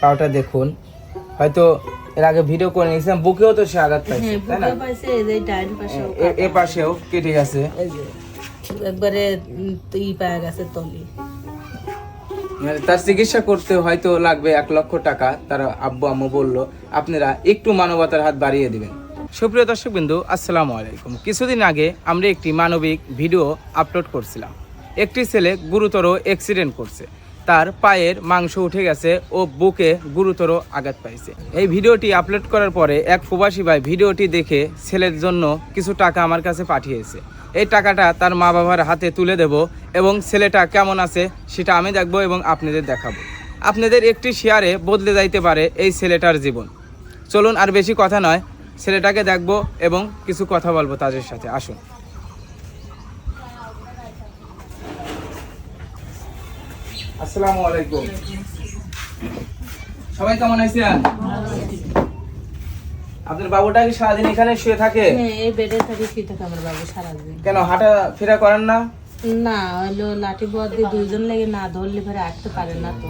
পাওটা দেখুন। হয়তো এর আগে ভিডিও করে নিয়েছিলাম বুকেও তো সে আঘাত পাইছে হ্যাঁ তাই না? এ- পাশেও কেটে গেছে একবারে ই পাওয়া গেছে তলি। মানে তার চিকিৎসা করতে হয়তো লাগবে এক লক্ষ টাকা তার আব্বু আম্মু বলল আপনারা একটু মানবতার হাত বাড়িয়ে দিবেন। সুপ্রিয় দর্শক বিন্দু আসসালামু আলাইকুম। কিছুদিন আগে আমরা একটি মানবিক ভিডিও আপলোড করছিলাম। একটি ছেলে গুরুতর অ্যাক্সিডেন্ট করছে। তার পায়ের মাংস উঠে গেছে ও বুকে গুরুতর আঘাত পাইছে। এই ভিডিওটি আপলোড করার পরে এক প্রবাসী ভাই ভিডিওটি দেখে ছেলের জন্য কিছু টাকা আমার কাছে পাঠিয়েছে। এই টাকাটা তার মা বাবার হাতে তুলে দেব এবং ছেলেটা কেমন আছে সেটা আমি দেখব এবং আপনাদের দেখাবো। আপনাদের একটি শেয়ারে বদলে যাইতে পারে এই ছেলেটার জীবন। চলুন আর বেশি কথা নয়, ছেলেটাকে দেখব এবং কিছু কথা বলব তাদের সাথে। আসুন। আসসালামু আলাইকুম। সবাই কেমন আছেন? আপনার বাবুটা কি সারাদিন এখানে শুয়ে থাকে? হ্যাঁ এই বেডে থাকি কি থাকে আমার বাবু সারাদিন। কেন হাঁটা ফেরা করেন না? না হলো লাঠি বদ দিয়ে দুইজন লেগে না ধরলে পারে না তো।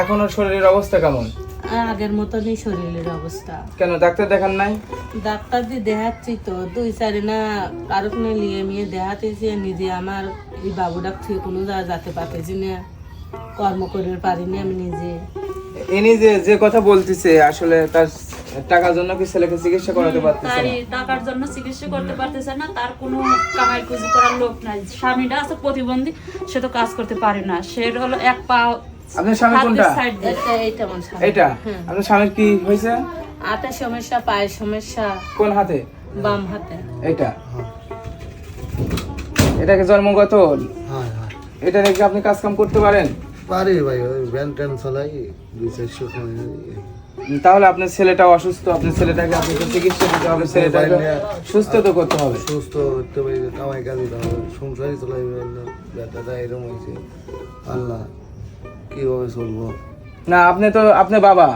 এখনও শরীরের অবস্থা কেমন? আগের মতনই শরীরের অবস্থা। কেন ডাক্তার দেখান নাই? ডাক্তার দিয়ে দেখাচ্ছি তো দুই চারি না কারোক নিয়ে দেখাতেছি নিজে আমার এই বাবুটা থেকে কোনো জায়গায় যেতে পারতেছি না। কর্ম করে পারিনি আমি নিজে। ইনি যে যে কথা বলতেছে আসলে তার টাকার জন্য কি ছেলেকে চিকিৎসা করাতে পারতেছে না? টাকার জন্য চিকিৎসা করতে পারতেছে না তার কোনো কামাই কুজি করার লোক নাই। স্বামীটা আছে প্রতিবন্ধী সে তো কাজ করতে পারে না। সে হলো এক পা আপনার স্বামী কোনটা? এটা এইটা আমার স্বামী। এইটা? হ্যাঁ। আপনার স্বামীর কি হয়েছে? আটের সমস্যা পায়ের সমস্যা। কোন হাতে? বাম হাতে। এইটা। এটাকে জন্মগত? হ্যাঁ। এটা রেখে আপনি কাজ কাম করতে পারেন? পারি ভাই ওই ভ্যান ট্যান চালাই দুই চারশো তাহলে আপনার ছেলেটা অসুস্থ আপনার ছেলেটাকে আপনাকে চিকিৎসা দিতে হবে ছেলেটাকে সুস্থ তো করতে হবে। সুস্থ করতে পারি কামাই কাজ হবে সংসারই চলাই ব্যাটাটা এরকম হয়েছে। আল্লাহ কীভাবে চলবো? না আপনি তো আপনি বাবা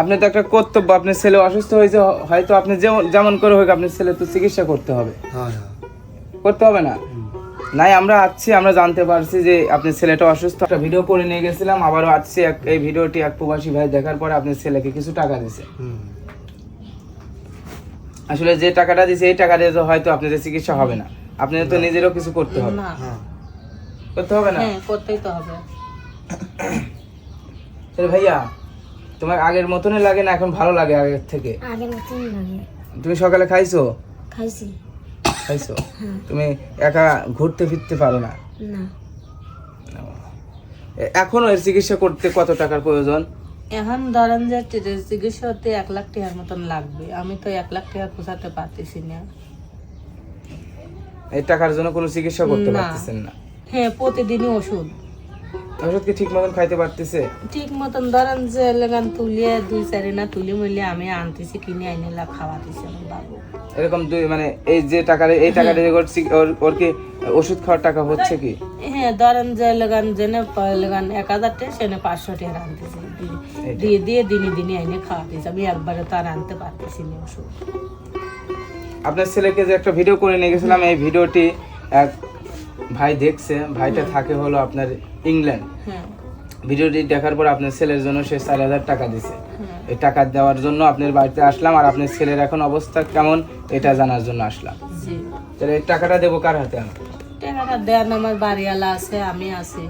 আপনি তো একটা কর্তব্য আপনার ছেলে অসুস্থ হয়েছে হয়তো আপনি যেমন যেমন করে হোক আপনার ছেলে তো চিকিৎসা করতে হবে। হ্যাঁ হ্যাঁ। করতে হবে না? নাই আমরা আসছি আমরা জানতে পারছি যে আপনার ছেলেটা অসুস্থ। একটা ভিডিও করে নিয়ে গেছিলাম আবারও আসছি এক- এই ভিডিওটি এক প্রবাসী ভাই দেখার পরে আপনার ছেলেকে কিছু টাকা দিছে। আসলে যে টাকাটা দিছে এই টাকা দিয়ে তো হয়তো আপনাদের চিকিৎসা হবে না। আপনাদের তো নিজেরও কিছু করতে হবে। হ্যাঁ। করতে হবে না? হ্যাঁ করতেই তো হবে। তাহলে ভাইয়া তোমার আগের মতনই লাগে না এখন ভালো লাগে আগের থেকে? আগের মতনই লাগে। তুমি সকালে খাইছো? খাইছি। খাইছো? তুমি একা ঘুরতে ফিরতে পারো না? এখন এর চিকিৎসা করতে কত টাকার প্রয়োজন? এখন ধরেন যে চিকিৎসা হতে এক লাখ টাকার মতন লাগবে। আমি তো এক লাখ টাকা পোষাতে পারতেছি না। এই টাকার জন্য কোনো চিকিৎসা করতে। পারতেছেন না? হ্যাঁ প্রতিদিনই ওষুধ। ওষুধ কি ঠিক মতন খাইতে পারতেছে? ঠিক মতন ধরেন যে লেগান তুলিয়ে দুই চারি না তুলি মিলিয়ে আমি আনতেছি কিনে আইনে খাওয়াতেছি আমার বাবু। এরকম দুই মানে এই যে টাকা এই টাকা দিয়ে ওর ওর- কি ওষুধ খাওয়ার টাকা হচ্ছে কি? হ্যাঁ ধরেন যে লেগান জেনে লেগান এক হাজার টাকা সেনে পাঁচশো টাকা আনতেছি দিয়ে- দিয়ে দিনে দিনে আইনে খাওয়াতেছি আমি একবারে তো আর আনতে পারতেছি না ওষুধ। আপনার ছেলেকে যে একটা ভিডিও করে নিয়ে গেছিলাম এই ভিডিওটি এক ভাই দেখছে ভাইটা থাকে হলো আপনার ইংল্যান্ড। ভিডিওটি দেখার পর আপনার ছেলের জন্য সে চার হাজার টাকা দিছে। এই টাকা দেওয়ার জন্য আপনার বাড়িতে আসলাম আর আপনার ছেলের এখন অবস্থা কেমন এটা জানার জন্য আসলাম। তাহলে এই টাকাটা দেবো কার হাতে আমি টাকাটা দেন আমার বাড়িওয়ালা আছে আমি আছি।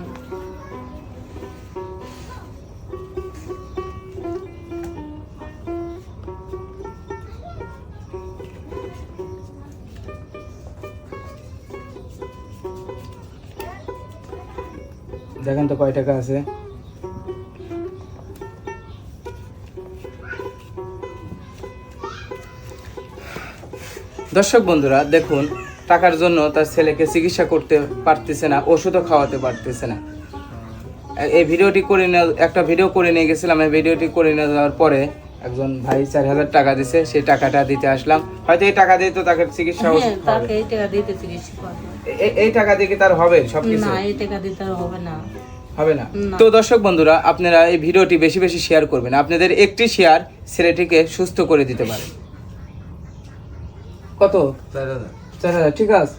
দেখেন তো কয় টাকা আছে। দর্শক বন্ধুরা দেখুন টাকার জন্য তার ছেলেকে চিকিৎসা করতে পারতেছে না ওষুধও খাওয়াতে পারতেছে না। এই ভিডিওটি করে নিয়ে একটা ভিডিও করে নিয়ে গেছিলাম এই ভিডিওটি করে নিয়ে যাওয়ার পরে একজন ভাই চার হাজার টাকা দিছে সেই টাকাটা দিতে আসলাম। হয়তো এই টাকা দিয়ে তো তাকে চিকিৎসা হ্যাঁ তাকে এই টাকা দিতে চিকিৎসা এই টাকা দিয়ে কি তার হবে সবকিছু? না এই টাকা দিতে আর হবে না। হবে না। তো দর্শক বন্ধুরা আপনারা এই ভিডিওটি বেশি বেশি শেয়ার করবেন। আপনাদের একটি শেয়ার ছেলেটিকে সুস্থ করে দিতে পারে। কত? চার হাজার। ঠিক আছে?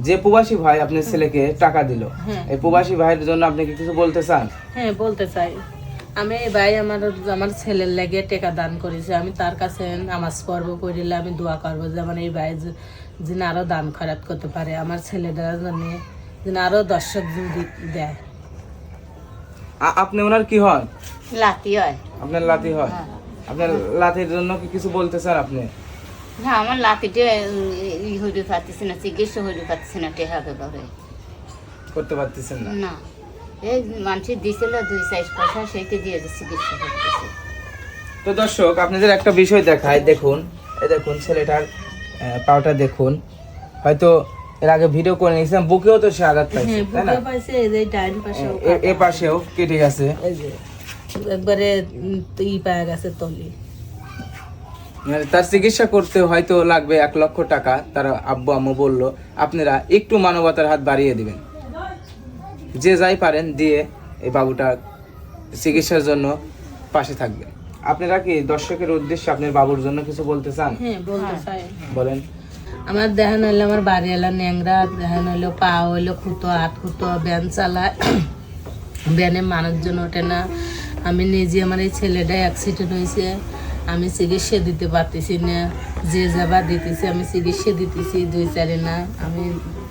যে প্রবাসী ভাই আপনার ছেলেকে টাকা দিল হ্যাঁ। এই প্রবাসী ভাইয়ের জন্য আপনি কি কিছু বলতে চান? হ্যাঁ বলতে চাই। আমি এই ভাই আমার আমার ছেলের লেগে টেকা দান করেছি। আমি তার কাছে নামাজ পর্ব করিলে আমি দোয়া করব যে আমার এই ভাই যে- যেন আরও দান খরাত করতে পারে। আমার ছেলেটা যেন যেন আরও দর্শক দেয়। আপনি ওনার কি হন লাতি হয়। আপনার লাতি হয়? আপনার লাতির জন্য কি কিছু বলতে চান আপনি? না আমার লাতিটা ই হইতে পারতেছে না চিকিৎসা হইতে পারতেছে না টেহা করে করতে পারতেছেন না? না। এই মানুষের দিছিল দুই সাইজ পয়সা সেইটা দিয়ে চিকিৎসা করতেছে। তো দর্শক আপনাদের একটা বিষয় দেখায় দেখুন। এই দেখুন ছেলেটার পাওটা দেখুন। হয়তো এর আগে ভিডিও করে নিয়েছিলাম বুকেও তো সে আঘাত পাইছে হ্যাঁ তাই না? এ- এ পাশেও কেটে গেছে একবারে ই গেছে তলি। মানে তার চিকিৎসা করতে হয়তো লাগবে এক লক্ষ টাকা তার আব্বু আম্মু বলল আপনারা একটু মানবতার হাত বাড়িয়ে দিবেন। যে যাই পারেন দিয়ে এই বাবুটার চিকিৎসার জন্য পাশে থাকবেন। আপনারা কি দর্শকের উদ্দেশ্যে আপনার বাবুর জন্য কিছু বলতে চান? হ্যাঁ বলতে বলেন। আমার দেখান হইল আমার বাড়ি এলো ন্যাংরা দেখান হইল পা হইল খুঁতো হাত খুঁতো ব্যান চালায় ব্যানে মানুষজন ওঠে না। আমি নিজে আমার এই ছেলেটা অ্যাক্সিডেন্ট হয়েছে আমি চিকিৎসা দিতে পারতেছি না, যে যাবা দিতেছি আমি চিকিৎসা দিতেছি দুই চারি না। আমি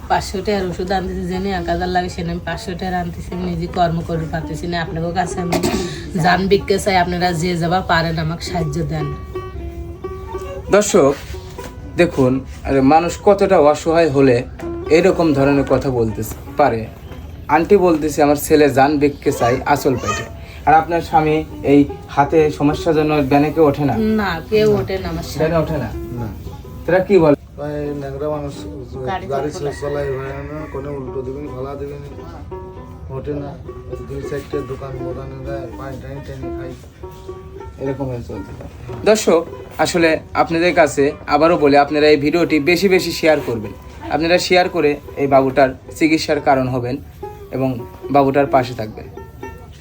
পাঁচশো টাকার ওষুধ আনতেছি জেনে এক হাজার লাগে সেটা আমি পাঁচশো টাকার আনতেছি নিজে কর্ম করে পারতেছি না। আপনাদের কাছে আমি যান বিকতে চাই, আপনারা যে যাবা পারেন আমাকে সাহায্য দেন। দর্শক, দেখুন, আরে মানুষ কতটা অসহায় হলে এরকম ধরনের কথা বলতে পারে। আন্টি বলতেছে, আমার ছেলে যান বেগকে চাই, আসল পেটে আর আপনার স্বামী এই হাতে সমস্যার জন্য ব্যানেকে ওঠে না? না কেউ ওঠে না আমার ব্যানে ওঠে না? না। তারা কি বলে? ন্যাংরা মানুষ গাড়ি চলাই কোনো উল্টো দিবেন ভালা দিবেন ওঠে না। দুই সাইডটা দোকান মোদানে দেয় পানি টানি টানি খাই এরকম হয়ে চলতে পারে। দর্শক আসলে আপনাদের কাছে আবারও বলে আপনারা এই ভিডিওটি বেশি বেশি শেয়ার করবেন। আপনারা শেয়ার করে এই বাবুটার চিকিৎসার কারণ হবেন এবং বাবুটার পাশে থাকবেন।